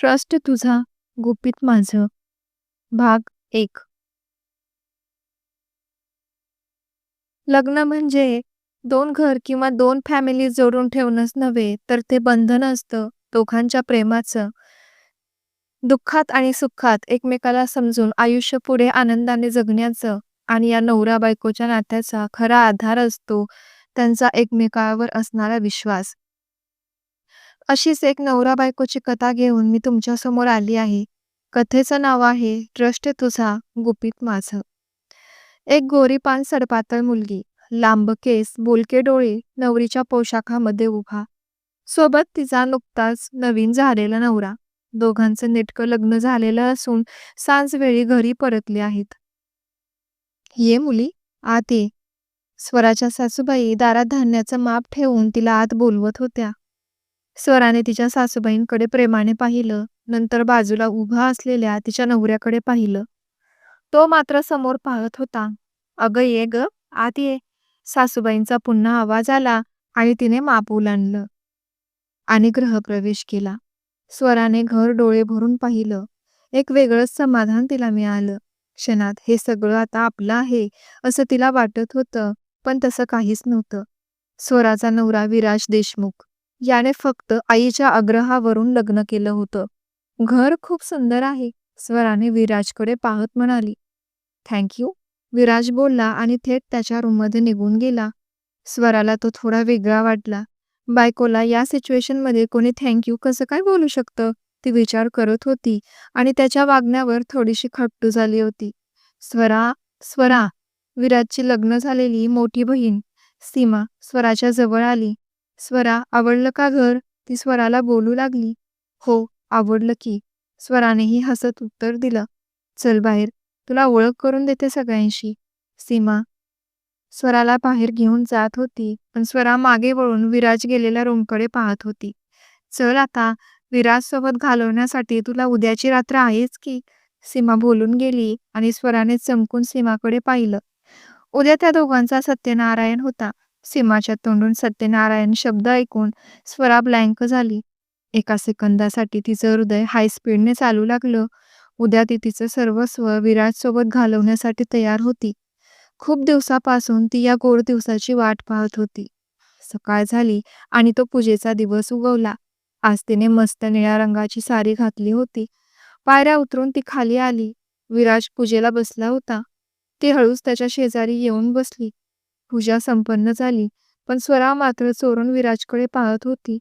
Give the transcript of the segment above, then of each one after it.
Trust तुझा गुपित माझं. भाग एक. लग्न म्हणजे दोन घर किंवा दोन फॅमिली जोडून ठेवणंच नव्हे तर ते बंधन असतं दोघांच्या प्रेमाचं. दुःखात आणि सुखात एकमेकाला समजून आयुष्य पुढे आनंदाने जगण्याचं आणि या नवरा बायकोच्या नात्याचा खरा आधार असतो त्यांचा एकमेकावर असणारा विश्वास. अशीच एक नवरा बायकोची कथा घेऊन मी तुमच्यासमोर आली आहे. कथेचं नाव आहे ट्रस्ट तुझा गुपित माझं. एक गोरी पान सडपातळ मुलगी. लांब केस बोलके डोळे नवरीच्या पोशाखामध्ये उभा. सोबत तिचा नुकताच नवीन झालेला नवरा. दोघांचं नेटकं लग्न झालेलं असून सांजवेळी घरी परतले आहेत. ये मुली आत ये. स्वराच्या सासूबाई दारात धान्याचं माप ठेवून तिला आत बोलवत होत्या. स्वराने तिच्या सासूबाईंकडे प्रेमाने पाहिलं. नंतर बाजूला उभा असलेल्या तिच्या नवऱ्याकडे पाहिलं. तो मात्र समोर पाहत होता. अगं ये ग आत ये. सासूबाईंचा पुन्हा आवाज आला आणि तिने माप ओलांडलं आणि गृहप्रवेश केला. स्वराने घर डोळे भरून पाहिलं. एक वेगळंच समाधान तिला मिळालं. क्षणात हे सगळं आता आपलं आहे असं तिला वाटत होतं पण तसं काहीच नव्हतं. स्वराचा नवरा विराज देशमुख. याने फक्त आईच्या आग्रहावरून लग्न केलं होतं. घर खूप सुंदर आहे स्वराने विराजकडे पाहत म्हणाली. थँक्यू विराज बोलला आणि थेट त्याच्या रूममध्ये निघून गेला. स्वराला तो थोडा वेगळा वाटला. बायकोला या सिच्युएशनमध्ये कोणी थँक्यू कसं काय बोलू शकतं? ती विचार करत होती आणि त्याच्या वागण्यावर थोडीशी खट्टू झाली होती. स्वरा स्वरा. विराजची लग्न झालेली मोठी बहीण. सीमा स्वराच्या जवळ आली. स्वरा आवडलं का घर? ती स्वराला बोलू लागली. हो आवडलं की. स्वरानेही हसत उत्तर दिलं. चल बाहेर. तुला ओळख करून देते सगळ्यांशी. सीमा. स्वराला बाहेर घेऊन जात होती पण स्वरा मागे वळून विराज गेलेल्या रूमकडे पाहत होती. चल आता विराज सोबत घालवण्यासाठी तुला उद्याची रात्र आहेच की? सीमा बोलून गेली आणि स्वराने चमकून सीमाकडे पाहिलं. उद्या त्या दोघांचा सत्यनारायण होता. सीमाच्या तोंडून सत्यनारायण शब्द ऐकून स्वरा ब्लँक झाली. एका सेकंदासाठी तिचं हृदय हाय स्पीडने चालू लागलं. उद्या ती तिचं सर्वस्व विराज सोबत घालवण्यासाठी तयार होती. खूप दिवसापासून ती या गोड दिवसाची वाट पाहत होती. सकाळ झाली आणि तो पूजेचा दिवस उगवला. आज तिने मस्त निळ्या रंगाची साडी घातली होती. पायऱ्या उतरून ती खाली आली. विराज पूजेला बसला होता. ती हळूच त्याच्या शेजारी येऊन बसली. पूजा संपन्न झाली पण स्वरा मात्र चोरून विराजकडे पाहत होती.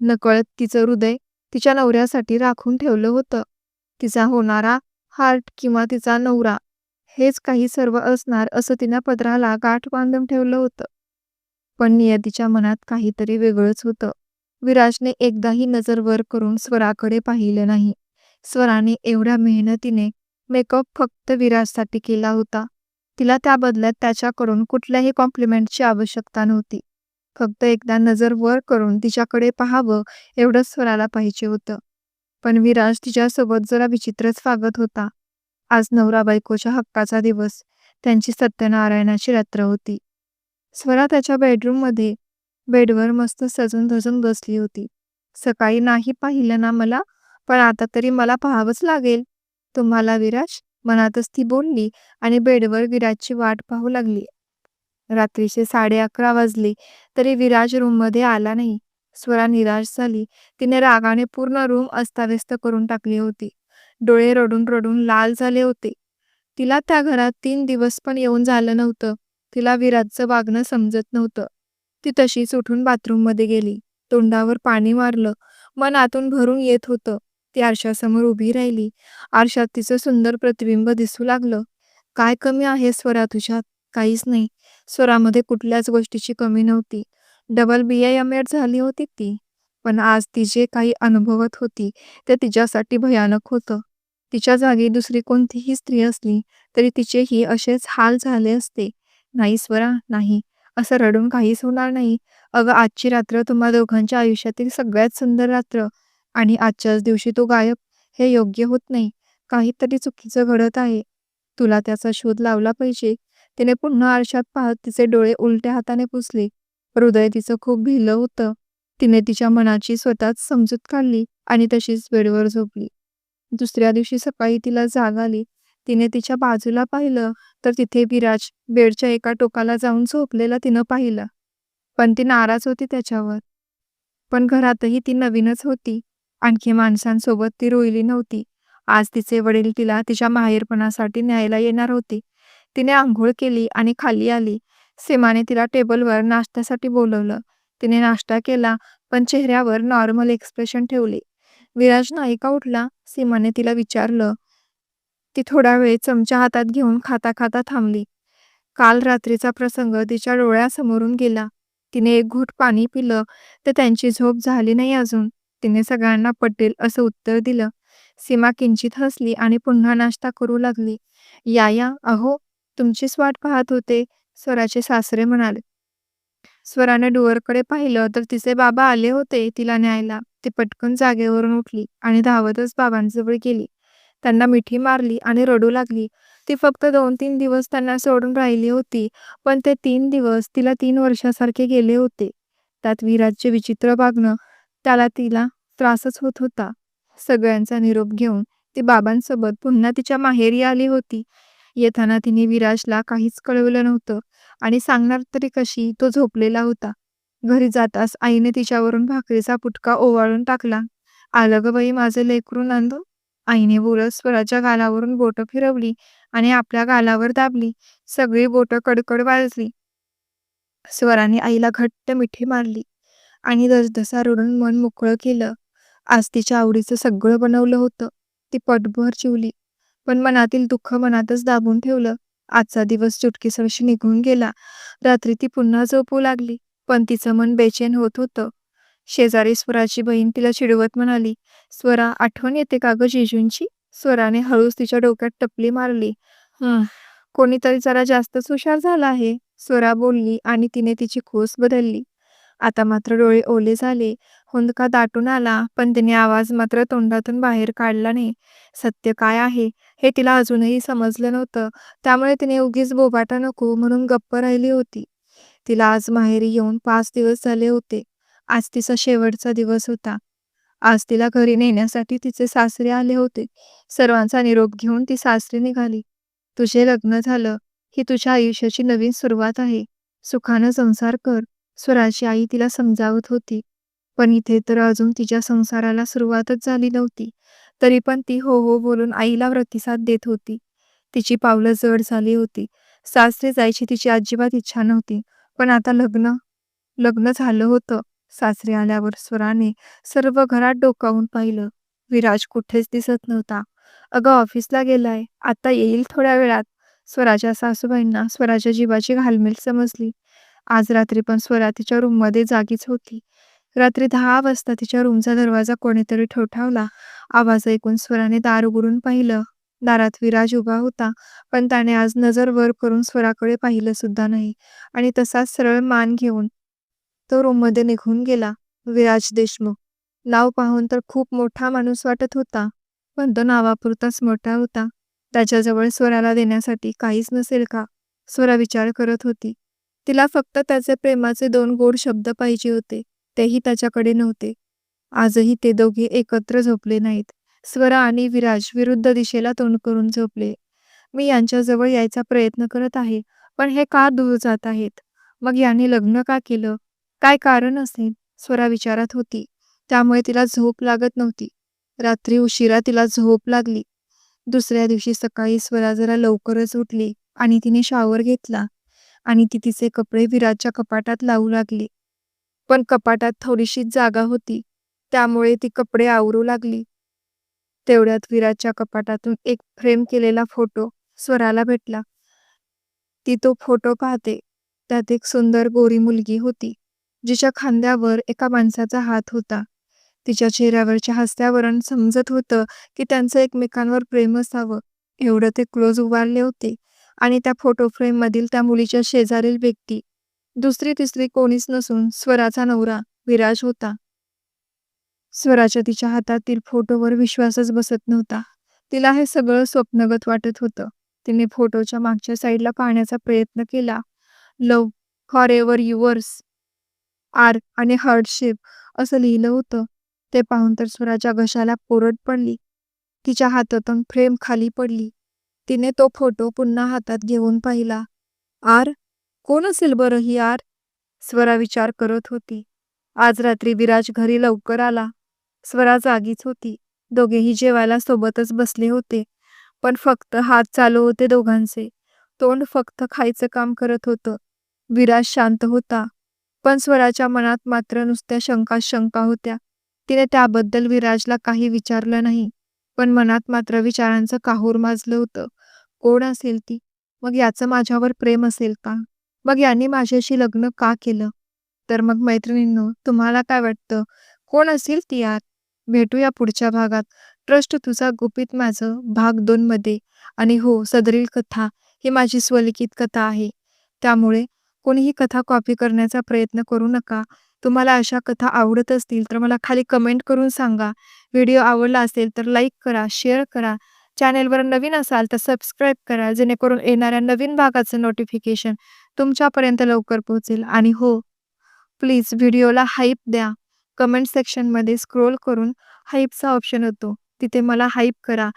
नकळत तिचं हृदय तिच्या नवऱ्यासाठी राखून ठेवलं होतं. तिचा होणारा हार्ट किंवा तिचा नवरा हेच काही सर्व असणार असं तिनं पदराला गाठ बांधून ठेवलं होतं. पण नियतीच्या मनात काहीतरी वेगळंच होतं. विराजने एकदाही नजर वर करून स्वराकडे पाहिलं नाही. स्वराने एवढ्या मेहनतीने मेकअप फक्त विराजसाठी केला होता. तिला त्या बदल्यात त्याच्याकडून कुठल्याही कॉम्प्लिमेंटची आवश्यकता नव्हती. फक्त एकदा नजर वर करून तिच्याकडे पाहावं एवढंच स्वराला पाहिजे होतं. पण विराज तिच्यासोबत जरा विचित्रच वागत होता. आज नवरा बायकोच्या हक्काचा दिवस. त्यांची सत्यनारायणाची रात्र होती. स्वरा त्याच्या बेडरूममध्ये बेडवर मस्त सजून धजून बसली होती. सकाळी नाही पाहिलं ना मला पण आता तरी मला पाहावंच लागेल. तुम्हाला विराज? मनातच ती बोलली आणि बेडवर विराजची वाट पाहू लागली. रात्रीचे साडे अकरा वाजले तरी विराज रूममध्ये आला नाही. स्वरा निराश झाली. तिने रागाने पूर्ण रूम अस्ताव्यस्त करून टाकली होती. डोळे रडून रडून लाल झाले होते. तिला त्या घरात तीन दिवस पण येऊन झालं नव्हतं. तिला विराजचं वागणं समजत नव्हतं. ती तशीच उठून बाथरूममध्ये गेली. तोंडावर पाणी मारलं. मन आतून भरून येत होतं. ती आरशासमोर उभी राहिली. आरशात तिचं सुंदर प्रतिबिंब दिसू लागलं. काय कमी आहे स्वरा तुझ्यात? काहीच नाही. स्वरामध्ये कुठल्याच गोष्टीची कमी नव्हती. Double B I M Ed झाली होती ती. पण आज ती जे काही अनुभवत होती ते तिच्यासाठी भयानक होतं. तिच्या जागी दुसरी कोणतीही स्त्री असली तरी तिचेही असेच हाल झाले असते. नाही स्वरा नाही. असं रडून काहीच होणार नाही. अगं आजची रात्र तुम्हा दोघांच्या आयुष्यातील सगळ्यात सुंदर रात्र. आणि आजच्याच दिवशी तो गायब हे योग्य होत नाही. काहीतरी चुकीचं घडत आहे. तुला त्याचा शोध लावला पाहिजे. तिने पुन्हा आरशात पाहत तिचे डोळे उलट्या हाताने पुसले. हृदय तिचं खूप भिलं होतं. तिने तिच्या मनाची स्वतःच समजूत काढली आणि तशीच बेडवर झोपली. दुसऱ्या दिवशी सकाळी तिला जाग आली. तिने तिच्या बाजूला पाहिलं तर तिथे विराज बेडच्या एका टोकाला जाऊन झोपलेला तिनं पाहिलं. पण ती नाराज होती त्याच्यावर. पण घरातही ती नवीनच होती. आणखी माणसांसोबत ती रोयली नव्हती. आज तिचे वडील तिला तिच्या माहेरपणासाठी न्यायला येणार होते. तिने आंघोळ केली आणि खाली आली. सीमाने तिला टेबलवर नाश्त्यासाठी बोलवलं. तिने नाश्ता केला पण चेहऱ्यावर नॉर्मल एक्सप्रेशन ठेवले. विराज नाही का उठला. सीमाने तिला विचारलं. ती थोडा वेळ चमचा हातात घेऊन खाता खाता थांबली. काल रात्रीचा प्रसंग तिच्या डोळ्यासमोरून गेला. तिने एक घोट पाणी पिलं. तर त्यांची झोप झाली नाही अजून. तिने सगळ्यांना पटेल असं उत्तर दिलं. सीमा किंचित हसली आणि पुन्हा नाश्ता करू लागली. या या अहो तुमचीच वाट पाहत होते स्वराचे सासरे म्हणाले. स्वराने डुअरकडे पाहिलं तर तिचे बाबा आले होते तिला न्यायला. ती पटकन जागेवरून उठली आणि धावतच बाबांजवळ गेली. त्यांना मिठी मारली आणि रडू लागली. ती फक्त दोन तीन दिवस त्यांना सोडून राहिली होती पण ते तीन दिवस तिला तीन वर्षासारखे गेले होते. त्यात विराजचे विचित्र वागणं त्याला तिला त्रासच होत होता. सगळ्यांचा निरोप घेऊन ती बाबांसोबत पुन्हा तिच्या माहेरी आली होती. येताना तिने विराजला काहीच कळवलं नव्हतं आणि सांगणार तरी कशी तो झोपलेला होता. घरी जाताच आईने तिच्यावरून भाकरीचा पुटका ओवाळून टाकला. आलं ग बाई माझं लेकरून नांदू. आईने बोलत स्वराच्या गालावरून बोटं फिरवली आणि आपल्या गालावर दाबली. सगळी बोटं कडकड वाजली. स्वराने आईला घट्ट मिठी मारली. आणि दसदसा रडून मन मोकळं केलं. आज तिच्या आवडीचं सगळं बनवलं होतं. ती पटभर चिवली. पण मनातील दुःख मनातच दाबून ठेवलं. आजचा दिवस चुटकीसरशी निघून गेला. रात्री ती पुन्हा झोपू लागली. पण तिचं मन बेचैन होत होतं. शेजारी स्वराची बहीण तिला चिडवत म्हणाली स्वरा आठवण येते का ग जिजूंची? स्वराने हळूच तिच्या डोक्यात टपली मारली. हं कोणीतरी जरा जास्तच हुशार झाला आहे स्वरा बोलली आणि तिने तिची खोस बदलली. आता मात्र डोळे ओले झाले. हुंदका दाटून आला पण तिने आवाज मात्र तोंडातून बाहेर काढला नाही. सत्य काय आहे हे तिला अजूनही समजलं नव्हतं. त्यामुळे तिने उगीच बोबाटा नको म्हणून गप्प राहिली होती. तिला आज माहेरी येऊन पाच दिवस झाले होते. आज तिचा शेवटचा दिवस होता. आज तिला घरी नेण्यासाठी तिचे सासरे आले होते. सर्वांचा निरोप घेऊन ती सासरी निघाली. तुझे लग्न झालं ही तुझ्या आयुष्याची नवीन सुरुवात आहे. सुखानं संसार कर. स्वराची आई तिला समजावत होती. पण इथे तर अजून तिच्या संसाराला सुरुवातच झाली नव्हती. तरी पण ती हो हो बोलून आईला प्रतिसाद देत होती. तिची पावलं जड झाली होती. सासरे जायची तिची अजिबात इच्छा नव्हती. पण आता लग्न लग्न झालं होतं. सासरे आल्यावर स्वराने सर्व घरात डोकावून पाहिलं. विराज कुठेच दिसत नव्हता. अगं ऑफिसला गेलाय. आता येईल थोड्या वेळात. स्वराच्या सासूबाईंना स्वराच्या जीवाची घालमेल समजली. आज रात्री पण स्वरा तिच्या रूममध्ये जागीच होती. रात्री दहा वाजता तिच्या रूमचा दरवाजा कोणीतरी ठोठावला. आवाज ऐकून स्वराने दार उघडून पाहिलं. दारात विराज उभा होता पण त्याने आज नजर वर करून स्वराकडे पाहिलं सुद्धा नाही. आणि तसाच सरळ मान घेऊन तो रूममध्ये निघून गेला. विराज देशमुख. नाव पाहून तर खूप मोठा माणूस वाटत होता पण तो नावापुरताच मोठा होता. त्याच्याजवळ स्वराला देण्यासाठी काहीच नसेल का? स्वरा विचार करत होती. तिला फक्त त्याचे प्रेमाचे दोन गोड शब्द पाहिजे होते तेही त्याच्याकडे नव्हते. आजही ते दोघे एकत्र झोपले नाहीत. स्वरा आणि विराज विरुद्ध दिशेला तोंड करून झोपले. मी यांच्याजवळ यायचा प्रयत्न करत आहे पण हे का दूर जात आहेत? मग यांनी लग्न का केलं? काय कारण असेल? स्वरा विचारात होती. त्यामुळे तिला झोप लागत नव्हती. रात्री उशिरा तिला झोप लागली. दुसऱ्या दिवशी सकाळी स्वरा जरा लवकरच उठली आणि तिने शॉवर घेतला. आणि ती तिचे कपडे विराजच्या कपाटात लावू लागली. पण कपाटात थोडीशी जागा होती त्यामुळे ती कपडे आवरू लागली. तेवढ्यात विराजच्या कपाटातून एक फ्रेम केलेला फोटो स्वराला भेटला. ती तो फोटो पाहते त्यात एक सुंदर गोरी मुलगी होती जिच्या खांद्यावर एका माणसाचा हात होता. तिच्या चेहऱ्यावरच्या हस्त्यावरण समजत होतं की त्यांचं एकमेकांवर प्रेम असावं. एवढं ते क्लोज उभारले होते. आणि त्या फोटो फ्रेम मधील त्या मुलीच्या शेजारील व्यक्ती. दुसरी तिसरी कोणीच नसून स्वराचा नवरा विराज होता. स्वराच्या तिच्या हातातील फोटोवर विश्वासच बसत नव्हता. तिला हे सगळं स्वप्नगत वाटत होतं. तिने फोटोच्या मागच्या साईडला पाहण्याचा प्रयत्न केला. Love for ever yours R आणि हार्डशिप असं लिहिलं होतं. ते पाहून तर स्वराच्या घशाला कोरड पडली. तिच्या हातातून फ्रेम खाली पडली. तिने तो फोटो पुन्हा हातात घेऊन पाहिला. आर? कोण असेल बरं ही आर? स्वरा विचार करत होती. आज रात्री विराज घरी लवकर आला. स्वरा जागीच होती. दोघेही जेवायला सोबतच बसले होते. पण फक्त हात चालू होते दोघांचे. तोंड फक्त खायचं काम करत होतं. विराज शांत होता. पण स्वराच्या मनात मात्र नुसत्या शंका शंका होत्या. तिने त्याबद्दल विराजला काही विचारलं नाही. पण मनात मात्र विचारांचं काहूर माजलं होतं. कोण असेल ती? मग याचं माझ्यावर प्रेम असेल का? मग यांनी माझ्याशी लग्न का केलं? तर मग मैत्रिणींनो तुम्हाला काय वाटतं? कोण असेल ती यार? भेटूया पुढच्या भागात. ट्रस्ट तुझा गुपित माझं. भाग दोन मध्ये. आणि हो सदरील कथा ही माझी स्वलिखित कथा आहे. त्यामुळे कोणीही कथा कॉपी करण्याचा प्रयत्न करू नका. तुम्हाला अशा कथा आवडत असतील तर मला खाली कमेंट करून सांगा. व्हिडिओ आवडला असेल तर लाईक करा शेअर करा. चॅनेलवर नवीन असाल तर सबस्क्राईब करा जेणेकरून येणाऱ्या नवीन भागाचं नोटिफिकेशन तुमच्यापर्यंत लवकर पोहोचेल. आणि हो प्लीज व्हिडिओला हाईप द्या. कमेंट सेक्शनमध्ये स्क्रोल करून हाईपचा ऑप्शन होतो. तिथे मला हाईप करा.